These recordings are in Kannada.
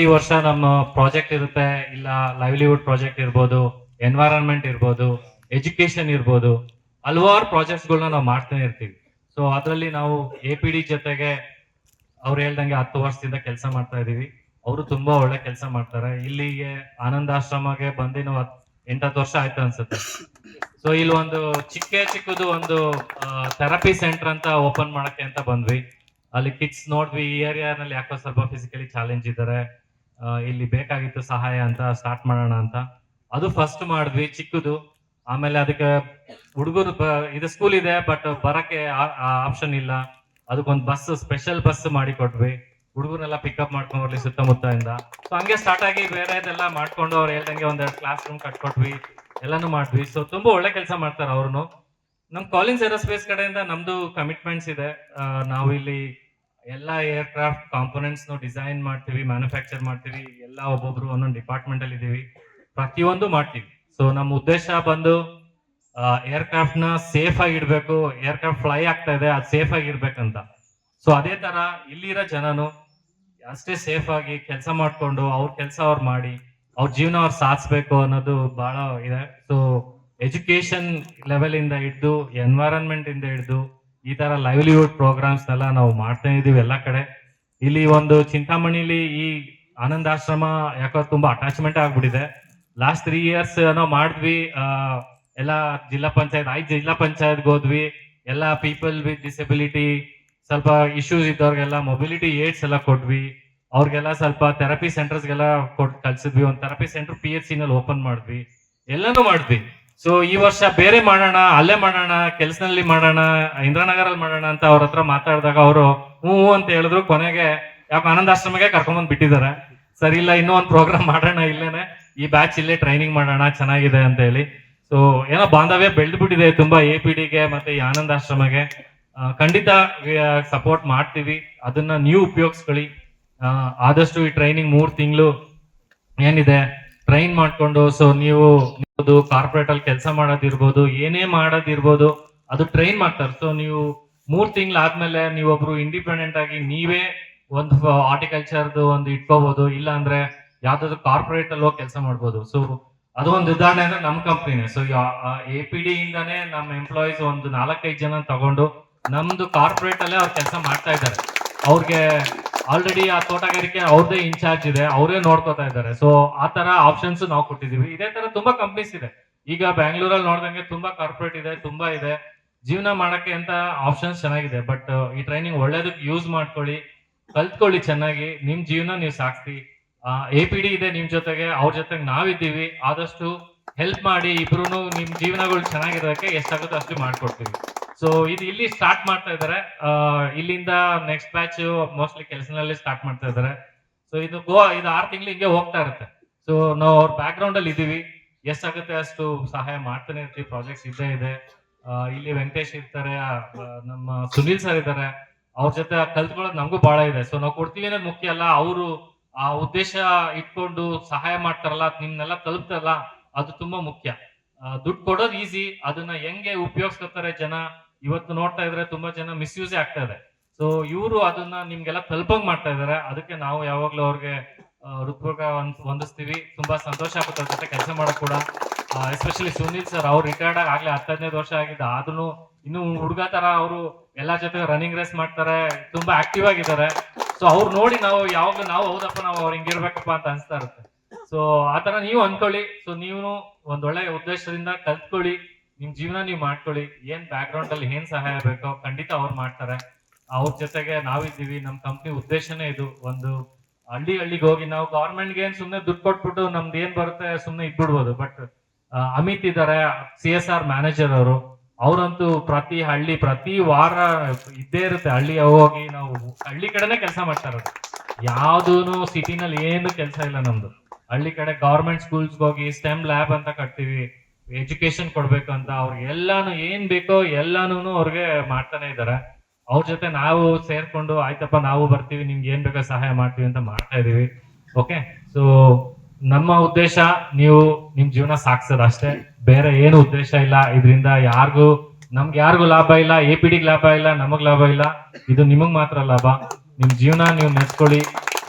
ಪ್ರತಿ ವರ್ಷ ನಮ್ಮ ಪ್ರಾಜೆಕ್ಟ್ ಇರುತ್ತೆ. ಇಲ್ಲ ಲೈವ್ಲಿಹುಡ್ ಪ್ರಾಜೆಕ್ಟ್ ಇರ್ಬೋದು ಎನ್ವೈರನ್ಮೆಂಟ್ ಇರ್ಬೋದು ಎಜುಕೇಶನ್ ಇರ್ಬೋದು. ಹಲವಾರು ಪ್ರಾಜೆಕ್ಟ್ಸ್ಗಳನ್ನ ನಾವು ಮಾಡ್ತಾನೆ ಇರ್ತೀವಿ. ಸೊ ಅದರಲ್ಲಿ ನಾವು ಎ ಪಿ ಡಿ ಜೊತೆಗೆ ಅವ್ರು ಹೇಳ್ದಂಗೆ ಹತ್ತು ವರ್ಷದಿಂದ ಕೆಲಸ ಮಾಡ್ತಾ ಇದೀವಿ. ಅವರು ತುಂಬಾ ಒಳ್ಳೆ ಕೆಲಸ ಮಾಡ್ತಾರೆ. ಇಲ್ಲಿಗೆ ಆನಂದಾಶ್ರಮಗೆ ಬಂದಿನ ಎಂಟತ್ತು ವರ್ಷ ಆಯ್ತು ಅನ್ಸುತ್ತೆ. ಸೊ ಇಲ್ಲಿ ಒಂದು ಚಿಕ್ಕ ಚಿಕ್ಕದು ಒಂದು ಥೆರಪಿ ಸೆಂಟರ್ ಅಂತ ಓಪನ್ ಮಾಡಕ್ಕೆ ಅಂತ ಬಂದ್ವಿ. ಅಲ್ಲಿ ಕಿಡ್ಸ್ ನೋಡ್ವಿ ಈ ಏರಿಯಾನಲ್ಲಿ ಯಾಕೋ ಸ್ವಲ್ಪ ಫಿಸಿಕಲಿ ಚಾಲೆಂಜ್ ಇದ್ದಾರೆ. ಇಲ್ಲಿ ಬೇಕಾಗಿತ್ತು ಸಹಾಯ ಅಂತ ಸ್ಟಾರ್ಟ್ ಮಾಡೋಣ ಅಂತ. ಅದು ಫಸ್ಟ್ ಮಾಡಿದ್ವಿ, ಚಿಕ್ಕದು. ಆಮೇಲೆ ಅದಕ್ಕೆ ಹುಡುಗರು ಇದು ಸ್ಕೂಲ್ ಇದೆ ಬಟ್ ಬರಕ್ಕೆ ಆಪ್ಷನ್ ಇಲ್ಲ. ಅದಕ್ಕೊಂದು ಬಸ್ ಸ್ಪೆಷಲ್ ಬಸ್ ಮಾಡಿ ಕೊಟ್ವಿ. ಹುಡುಗರನ್ನೆಲ್ಲ ಪಿಕಪ್ ಮಾಡ್ಕೊಂಡು ಬರ್ಲಿ ಸುತ್ತಮುತ್ತದಿಂದ ಸೊ ಹಂಗೆ ಸ್ಟಾರ್ಟ್ ಆಗಿ ಬೇರೆದೆಲ್ಲ ಮಾಡ್ಕೊಂಡು ಅವ್ರು ಹೇಳ್ದಂಗೆ ಒಂದೆರಡು ಕ್ಲಾಸ್ ರೂಮ್ ಕಟ್ಕೊಟ್ವಿ. ಎಲ್ಲಾನು ಮಾಡಿದ್ವಿ. ಸೊ ತುಂಬಾ ಒಳ್ಳೆ ಕೆಲಸ ಮಾಡ್ತಾರೆ ಅವ್ರು ನಮ್ ಕಾಲಿನ್ಸ್ ಏರೋಸ್ಪೇಸ್ ಕಡೆಯಿಂದ ನಮ್ದು ಕಮಿಟ್ಮೆಂಟ್ಸ್ ಇದೆ. ನಾವು ಇಲ್ಲಿ ಎಲ್ಲ ಏರ್ ಕ್ರಾಫ್ಟ್ ಕಾಂಪೋನೆಂಟ್ಸ್ ಡಿಸೈನ್ ಮಾಡ್ತೀವಿ ಮ್ಯಾನುಫ್ಯಾಕ್ಚರ್ ಮಾಡ್ತೀವಿ, ಎಲ್ಲ ಒಬ್ಬೊಬ್ರು ಒಂದೊಂದು ಡಿಪಾರ್ಟ್ಮೆಂಟ್ ಅಲ್ಲಿ ಇದೀವಿ. ಪ್ರತಿಯೊಂದು ಮಾಡ್ತೀವಿ. ಸೊ ನಮ್ಮ ಉದ್ದೇಶ ಬಂದು ಏರ್ಕ್ರಾಫ್ಟ್ನ ಸೇಫ್ ಆಗಿ ಇಡ್ಬೇಕು ಏರ್ ಕ್ರಾಫ್ಟ್ ಫ್ಲೈ ಆಗ್ತಾ ಇದೆ, ಅದು ಸೇಫ್ ಆಗಿ ಇರ್ಬೇಕಂತ ಸೊ ಅದೇ ತರ ಇಲ್ಲಿರೋ ಜನನು ಅಷ್ಟೇ ಸೇಫ್ ಆಗಿ ಕೆಲಸ ಮಾಡ್ಕೊಂಡು, ಅವ್ರ ಕೆಲಸ ಅವ್ರು ಮಾಡಿ, ಅವ್ರ ಜೀವನ ಅವ್ರು ಸಾಧಿಸ್ಬೇಕು ಅನ್ನೋದು ಬಹಳ ಇದೆ. ಸೊ ಎಜುಕೇಶನ್ ಲೆವೆಲ್ ಇಂದ ಹಿಡ್ದು ಎನ್ವೈರನ್ಮೆಂಟ್ ಇಂದ ಹಿಡ್ದು ಈ ತರ ಲೈವ್ಲಿಹುಡ್ ಪ್ರೋಗ್ರಾಮ್ಸ್ ಎಲ್ಲ ನಾವು ಮಾಡ್ತಾ ಇದೀವಿ ಎಲ್ಲ ಕಡೆ. ಇಲ್ಲಿ ಒಂದು ಚಿಂತಾಮಣಿಲಿ ಈ ಆನಂದಾಶ್ರಮ ಯಾಕೋ ತುಂಬಾ ಅಟ್ಯಾಚ್ಮೆಂಟ್ ಆಗ್ಬಿಟ್ಟಿದೆ. ಲಾಸ್ಟ್ ತ್ರೀ ಇಯರ್ಸ್ ನಾವು ಮಾಡಿದ್ವಿ ಎಲ್ಲ ಜಿಲ್ಲಾ ಪಂಚಾಯತ್, ಐದು ಜಿಲ್ಲಾ ಪಂಚಾಯತ್ ಹೋದ್ವಿ. ಎಲ್ಲ ಪೀಪಲ್ ವಿತ್ ಡಿಸಬಿಲಿಟಿ ಸ್ವಲ್ಪ ಇಶ್ಯೂಸ್ ಇದ್ದವ್ರಿಗೆಲ್ಲ ಮೊಬಿಲಿಟಿ ಏಡ್ಸ್ ಎಲ್ಲ ಕೊಟ್ವಿ. ಅವ್ರಿಗೆಲ್ಲ ಸ್ವಲ್ಪ ಥೆರಪಿ ಸೆಂಟರ್ಸ್ಗೆಲ್ಲ ಕೊಟ್ ಕಲ್ಸಿದ್ವಿ ಒಂದು ಥೆರಪಿ ಸೆಂಟರ್ ಪಿ ಎಚ್ನಲ್ಲಿ ಓಪನ್ ಮಾಡಿದ್ವಿ. ಎಲ್ಲಾನು ಮಾಡಿದ್ವಿ. ಸೊ ಈ ವರ್ಷ ಬೇರೆ ಮಾಡೋಣ, ಅಲ್ಲೇ ಮಾಡೋಣ ಕೆಲ್ಸನಲ್ಲಿ ಮಾಡೋಣ ಇಂದ್ರನಗರಲ್ಲಿ ಮಾಡೋಣ ಅಂತ ಅವ್ರ ಹತ್ರ ಮಾತಾಡಿದಾಗ ಅವರು, ಹ್ಞೂ ಹ್ಞೂ ಅಂತ ಹೇಳಿದ್ರು. ಕೊನೆಗೆ ಯಾಕೆ ಆನಂದಾಶ್ರಮಕ್ಕೆ ಕರ್ಕೊಂಡ್ಬಂದು ಬಿಟ್ಟಿದ್ದಾರೆ. ಸರಿ, ಇಲ್ಲ, ಇನ್ನೂ ಒಂದು ಪ್ರೋಗ್ರಾಮ್ ಮಾಡೋಣ ಇಲ್ಲೇನೆ. ಈ ಬ್ಯಾಚ್ ಇಲ್ಲೇ ಟ್ರೈನಿಂಗ್ ಮಾಡೋಣ, ಚೆನ್ನಾಗಿದೆ ಅಂತ ಹೇಳಿ. ಸೊ ಏನೋ ಬಾಂಧವ್ಯ ಬೆಳೆದ್ಬಿಟ್ಟಿದೆ ತುಂಬಾ ಎ ಪಿ ಡಿಗೆ ಮತ್ತೆ ಈ ಆನಂದಾಶ್ರಮಗೆ. ಖಂಡಿತ ಸಪೋರ್ಟ್ ಮಾಡ್ತೀವಿ. ಅದನ್ನ ನೀವು ಉಪಯೋಗಿಸ್ಕೊಳ್ಳಿ. ಆದಷ್ಟು ಈ ಟ್ರೈನಿಂಗ್ ಮೂರ್ ತಿಂಗಳು ಏನಿದೆ ಟ್ರೈನ್ ಮಾಡ್ಕೊಂಡು ಸೊ ನೀವು ಕಾರ್ಪೊರೇಟ್ ಅಲ್ಲಿ ಕೆಲಸ ಮಾಡೋದಿರ್ಬೋದು, ಏನೇ ಮಾಡೋದಿರ್ಬೋದು, ಅದು ಟ್ರೈನ್ ಮಾಡ್ತಾರೆ. ಸೊ ನೀವು ಮೂರ್ ತಿಂಗಳು ಆದ್ಮೇಲೆ ನೀವೊಬ್ರು ಇಂಡಿಪೆಂಡೆಂಟ್ ಆಗಿ ನೀವೇ ಒಂದು ಹಾರ್ಟಿಕಲ್ಚರ್ದು ಒಂದು ಇಟ್ಕೋಬಹುದು ಇಲ್ಲ ಅಂದ್ರೆ ಯಾವ್ದಾದ್ರು ಕಾರ್ಪೊರೇಟ್ ಅಲ್ಲಿ ಹೋಗಿ ಕೆಲಸ ಮಾಡ್ಬೋದು. ಸೊ ಅದು ಒಂದು ಉದಾಹರಣೆ ಅಂದ್ರೆ ನಮ್ಮ ಕಂಪ್ನಿನೇ ಸೊ ಎ ಪಿ ಡಿ ಇಂದಾನೇ ನಮ್ಮ ಎಂಪ್ಲಾಯೀಸ್ ಒಂದು ನಾಲ್ಕೈದು ಜನ ತಗೊಂಡು ನಮ್ದು ಕಾರ್ಪೊರೇಟ್ ಅಲ್ಲೇ ಅವ್ರು ಕೆಲಸ ಮಾಡ್ತಾ ಇದ್ದಾರೆ. ಅವ್ರಿಗೆ ಆಲ್ರೆಡಿ ಆ ತೋಟಗಾರಿಕೆ ಅವ್ರದೇ ಇನ್ಚಾರ್ಜ್ ಇದೆ, ಅವರೇ ನೋಡ್ಕೋತಾ ಇದ್ದಾರೆ. ಸೊ ಆ ತರ ಆಪ್ಷನ್ಸ್ ನಾವು ಕೊಟ್ಟಿದೀವಿ ಇದೇ ತರ ತುಂಬಾ ಕಂಪ್ನೀಸ್ ಇದೆ. ಈಗ ಬ್ಯಾಂಗ್ಳೂರಲ್ಲಿ ನೋಡ್ದಂಗೆ ತುಂಬಾ ಕಾರ್ಪೊರೇಟ್ ಇದೆ, ತುಂಬಾ ಇದೆ. ಜೀವನ ಮಾಡಕ್ಕೆ ಅಂತ ಆಪ್ಷನ್ಸ್ ಚೆನ್ನಾಗಿದೆ. ಬಟ್ ಈ ಟ್ರೈನಿಂಗ್ ಒಳ್ಳೇದಕ್ಕೆ ಯೂಸ್ ಮಾಡ್ಕೊಳ್ಳಿ, ಕಲ್ತ್ಕೊಳ್ಳಿ ಚೆನ್ನಾಗಿ. ನಿಮ್ ಜೀವನ ನೀವು ಸಾಕ್ತಿ ಎ ಪಿ ಡಿ ಇದೆ ನಿಮ್ ಜೊತೆಗೆ, ಅವ್ರ ಜೊತೆಗೆ ನಾವಿದ್ದೀವಿ. ಆದಷ್ಟು ಹೆಲ್ಪ್ ಮಾಡಿ ಇಬ್ರು ನಿಮ್ ಜೀವನಗಳು ಚೆನ್ನಾಗಿರೋದಕ್ಕೆ ಎಷ್ಟಾಗುತ್ತೋ ಅಷ್ಟು ಮಾಡ್ಕೊಡ್ತೀವಿ. ಸೊ ಇದು ಇಲ್ಲಿ ಸ್ಟಾರ್ಟ್ ಮಾಡ್ತಾ ಇದ್ದಾರೆ. ಇಲ್ಲಿಂದ ನೆಕ್ಸ್ಟ್ ಬ್ಯಾಚ್ ಮೋಸ್ಟ್ಲಿ ಕೆಲಸನಲ್ಲಿ ಸ್ಟಾರ್ಟ್ ಮಾಡ್ತಾ ಇದ್ದಾರೆ. ಸೊ ಇದು ಗೋ ಇದು ಆರು ತಿಂಗಳು ಹಿಂಗೆ ಹೋಗ್ತಾ ಇರುತ್ತೆ. ಸೊ ನಾವು ಅವ್ರ ಬ್ಯಾಕ್ ಗ್ರೌಂಡ್ ಅಲ್ಲಿ ಇದೀವಿ ಎಷ್ಟಾಗುತ್ತೆ ಅಷ್ಟು ಸಹಾಯ ಮಾಡ್ತಾನೆ ಇರ್ತೀವಿ. ಪ್ರಾಜೆಕ್ಟ್ಸ್ ಇದ್ದೇ ಇದೆ. ಇಲ್ಲಿ ವೆಂಕಟೇಶ್ ಇರ್ತಾರೆ. ನಮ್ಮ ಸುನೀಲ್ ಸರ್ ಇದ್ದಾರೆ. ಅವ್ರ ಜೊತೆ ಕಲ್ತ್ಕೊಳ್ಳೋದು ನಮಗೂ ಬಹಳ ಇದೆ. ಸೊ ನಾವು ಕೊಡ್ತೀವಿ ಅನ್ನೋದು ಮುಖ್ಯ ಅಲ್ಲ. ಅವರು ಆ ಉದ್ದೇಶ ಇಟ್ಕೊಂಡು ಸಹಾಯ ಮಾಡ್ತಾರಲ್ಲ, ನಿಮ್ನೆಲ್ಲ ತಲುಪ್ತಾರಲ್ಲ, ಅದು ತುಂಬಾ ಮುಖ್ಯ. ದುಡ್ಡು ಕೊಡೋದು ಈಸಿ ಅದನ್ನ ಹೆಂಗೆ ಉಪಯೋಗಿಸ್ಕೊತಾರೆ ಜನ? ಇವತ್ತು ನೋಡ್ತಾ ಇದ್ರೆ ತುಂಬಾ ಜನ ಮಿಸ್ಯೂಸೇ ಆಗ್ತಾ ಇದೆ. ಸೊ ಇವರು ಅದನ್ನ ನಿಮ್ಗೆಲ್ಲ ತಲುಪಂಗ್ ಮಾಡ್ತಾ ಇದಾರೆ. ಅದಕ್ಕೆ ನಾವು ಯಾವಾಗ್ಲೂ ಅವ್ರಿಗೆ ಹೃತ್ಪೂರ್ವಕ ವಂದಿಸ್ತೀವಿ ತುಂಬಾ ಸಂತೋಷ ಆಗುತ್ತೆ ಜೊತೆ ಕೆಲಸ ಮಾಡಕ್ ಕೂಡ. ಎಸ್ಪೆಷಲಿ ಸುನೀಲ್ ಸರ್ ಅವ್ರು ರಿಟೈರ್ಡ್ ಆಗಿ ಆಗ್ಲೇ ಹತ್ತೈದನೇ ವರ್ಷ ಆಗಿದೆ ಆದ್ರೂ ಇನ್ನು ಹುಡುಗ ತರ ಅವರು ಎಲ್ಲಾ ಜೊತೆ ರನ್ನಿಂಗ್ ರೇಸ್ ಮಾಡ್ತಾರೆ. ತುಂಬಾ ಆಕ್ಟಿವ್ ಆಗಿದ್ದಾರೆ. ಸೊ ಅವ್ರು ನೋಡಿ ನಾವು ಯಾವಾಗ್ಲೂ ನಾವು ಹೌದಪ್ಪ, ನಾವು ಅವ್ರು ಹಿಂಗಿರ್ಬೇಕಪ್ಪ ಅಂತ ಅನ್ಸ್ತಾ ಇರುತ್ತೆ. ಸೊ ಆತರ ನೀವು ಅನ್ಕೊಳ್ಳಿ. ಸೊ ನೀವು ಒಂದ್ ಒಳ್ಳೆ ಉದ್ದೇಶದಿಂದ ಕಲ್ತ್ಕೊಳ್ಳಿ. ನಿಮ್ ಜೀವನ ನೀವ್ ಮಾಡ್ಕೊಳ್ಳಿ. ಏನ್ ಬ್ಯಾಕ್ ಗ್ರೌಂಡ್ ಅಲ್ಲಿ ಏನ್ ಸಹಾಯ ಬೇಕೋ ಖಂಡಿತ ಅವ್ರು ಮಾಡ್ತಾರೆ. ಅವ್ರ ಜೊತೆಗೆ ನಾವಿದ್ದೀವಿ. ನಮ್ ಕಂಪ್ನಿ ಉದ್ದೇಶನೇ ಇದು. ಒಂದು ಹಳ್ಳಿ ಹಳ್ಳಿಗೆ ಹೋಗಿ ನಾವು ಗೌರ್ಮೆಂಟ್ಗೆ ಏನ್ ಸುಮ್ನೆ ದುಡ್ಡು ಕೊಟ್ಬಿಟ್ಟು ನಮ್ದು ಏನ್ ಬರುತ್ತೆ ಸುಮ್ನೆ ಇಟ್ಬಿಡ್ಬೋದು ಬಟ್ ಅಮಿತ್ ಇದ್ದಾರೆ ಸಿ ಎಸ್ ಆರ್ ಮ್ಯಾನೇಜರ್ ಅವರು. ಅವರಂತೂ ಪ್ರತಿ ಹಳ್ಳಿ, ಪ್ರತಿ ವಾರ ಇದ್ದೇ ಇರುತ್ತೆ. ಹಳ್ಳಿ ಹೋಗಿ ನಾವು ಹಳ್ಳಿ ಕಡೆನೆ ಕೆಲಸ ಮಾಡ್ತಾರ ಯಾವ್ದೂನು ಸಿಟಿನಲ್ಲಿ ಏನು ಕೆಲಸ ಇಲ್ಲ ನಮ್ದು. ಹಳ್ಳಿ ಕಡೆ ಗೌರ್ಮೆಂಟ್ ಸ್ಕೂಲ್ಸ್ಗೆ ಹೋಗಿ ಸ್ಟೆಮ್ ಲ್ಯಾಬ್ ಅಂತ ಕಟ್ತೀವಿ. ಎಜುಕೇಶನ್ ಕೊಡ್ಬೇಕು ಅಂತ ಅವ್ರಿಗೆ ಎಲ್ಲಾನು ಏನ್ ಬೇಕೋ ಎಲ್ಲಾನು ಅವ್ರಿಗೆ ಮಾಡ್ತಾನೆ ಇದ್ದಾರೆ ಅವ್ರ ಜೊತೆ ನಾವು ಸೇರ್ಕೊಂಡು, ಆಯ್ತಪ್ಪ, ನಾವು ಬರ್ತೀವಿ, ನಿಮ್ಗೆ ಏನ್ ಬೇಕೋ ಸಹಾಯ ಮಾಡ್ತೀವಿ ಅಂತ ಮಾಡ್ತಾ ಇದೀವಿ ಓಕೆ ಸೊ ನಮ್ಮ ಉದ್ದೇಶ ನೀವು ನಿಮ್ ಜೀವನ ಸಾಕ್ಸೋದು ಅಷ್ಟೇ. ಬೇರೆ ಏನು ಉದ್ದೇಶ ಇಲ್ಲ. ಇದರಿಂದ ಯಾರಿಗೂ, ನಮ್ಗೆ ಯಾರಿಗೂ ಲಾಭ ಇಲ್ಲ. ಎ ಪಿ ಡಿಗೆ ಲಾಭ ಇಲ್ಲ, ನಮಗ್ ಲಾಭ ಇಲ್ಲ. ಇದು ನಿಮಗ್ ಮಾತ್ರ ಲಾಭ. ನಿಮ್ ಜೀವನ ನೀವು ನೆಚ್ಕೊಳ್ಳಿ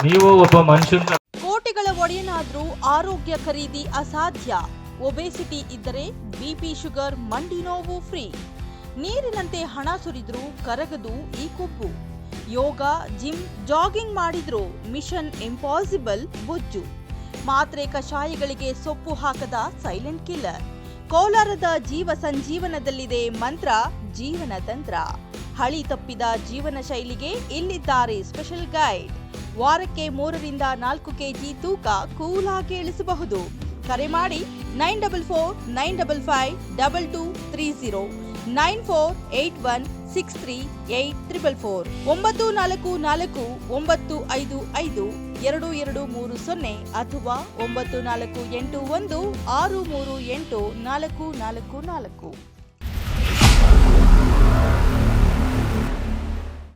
ನೀವು ಒಬ್ಬ ಮನುಷ್ಯನ ಕೋಟಿಗಳ ಒಡೆಯನಾದ್ರೂ ಆರೋಗ್ಯ ಖರೀದಿ ಅಸಾಧ್ಯ. ಒಬೆಸಿಟಿ ಇದ್ದರೆ ಬಿಪಿ ಶುಗರ್ ಮಂಡಿ ನೋವು ಫ್ರೀ. ನೀರಿನಂತೆ ಹಣ ಸುರಿದ್ರೂ ಕರಗದು ಈ ಕೊಬ್ಬು. ಯೋಗ, ಜಿಮ್, ಜಾಗಿಂಗ್ ಮಾಡಿದ್ರೂ ಮಿಷನ್ ಇಂಪಾಸಿಬಲ್ ಬೊಜ್ಜು. ಮಾತ್ರೆ ಕಷಾಯಗಳಿಗೆ ಸೊಪ್ಪು ಹಾಕದ ಸೈಲೆಂಟ್ ಕಿಲ್ಲರ್. ಕೋಲಾರದ ಜೀವ ಸಂಜೀವನದಲ್ಲಿದೆ ಮಂತ್ರ, ಜೀವನ ತಂತ್ರ. ಹಳಿ ತಪ್ಪಿದ ಜೀವನ ಶೈಲಿಗೆ ಇಲ್ಲಿದ್ದಾರೆ ಸ್ಪೆಷಲ್ ಗೈಡ್. ವಾರಕ್ಕೆ ಮೂರರಿಂದ ನಾಲ್ಕು ಕೆಜಿ ತೂಕ ಕೂಲಾಗಿ ಇಳಿಸಬಹುದು. ಕರೆ ಮಾಡಿ nine double four, nine double five, double two, three zero nine four eight one six three eight triple four, ಒಂಬತ್ತು ನಾಲ್ಕು ನಾಲ್ಕು ಒಂಬತ್ತು ಐದು ಐದು ಎರಡು ಎರಡು ಮೂರು ಸೊನ್ನೆ ಅಥವಾ ಒಂಬತ್ತು ನಾಲ್ಕು ಎಂಟು ಒಂದು ಆರು ಮೂರು ಎಂಟು ನಾಲ್ಕು ನಾಲ್ಕು ನಾಲ್ಕು.